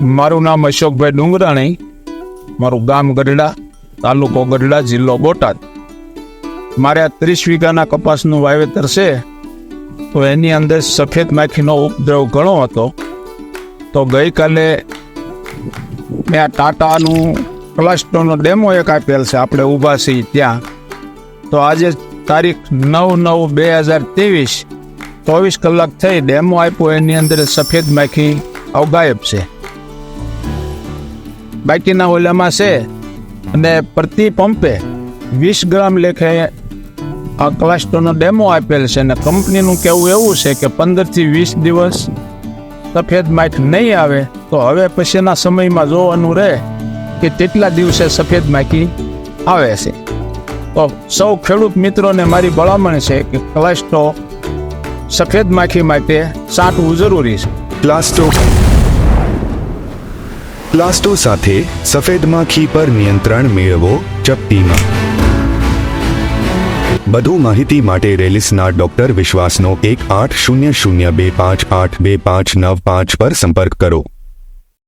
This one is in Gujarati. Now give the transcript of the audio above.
મારું નામ અશોકભાઈ ડુંગરાણી, મારું ગામ ગઢડા, તાલુકો ગઢડા, જિલ્લો બોટાદ. મારે આ ત્રીસ વીઘાના કપાસનું વાવેતર છે, તો એની અંદર સફેદ માખીનો ઉપદ્રવ ઘણો હતો. તો ગઈકાલે મેં આ ટાટાનું ક્લસ્ટરનો ડેમો એક આપેલ છે, આપણે ઊભા છીએ ત્યાં. તો આજે તારીખ નવ નવ બે હજાર ત્રેવીસ, ચોવીસ કલાક થઈ ડેમો આપ્યો, એની અંદર સફેદ માખી અવગાયબ છે. બાકીના ઓલામાં છે. અને પ્રતિ પંપે વીસ ગ્રામ લેખે આ ક્લાસ્ટરનો ડેમો આપેલ છે અને કંપનીનું કહેવું એવું છે કે પંદરથી વીસ દિવસ સફેદ માખ નહીં આવે તો હવે પછીના સમયમાં જોવાનું રહે કે તેટલા દિવસે સફેદ માખી આવે છે. તો સૌ ખેડૂત મિત્રોને મારી ભલામણ છે કે ક્લાસ્ટો સફેદ માખી માટે છાંટવું જરૂરી છે. પ્લાસ્ટો પ્લાસ્ટો સાથે સફેદ માખી પર નિયંત્રણ મેળવો ચપટીમાં. વધુ માહિતી માટે રેલિસના ડોક્ટર વિશ્વાસનો એક આઠ શૂન્ય શૂન્ય બે પાંચ આઠ બે પાંચ નવ પાંચ પર સંપર્ક કરો.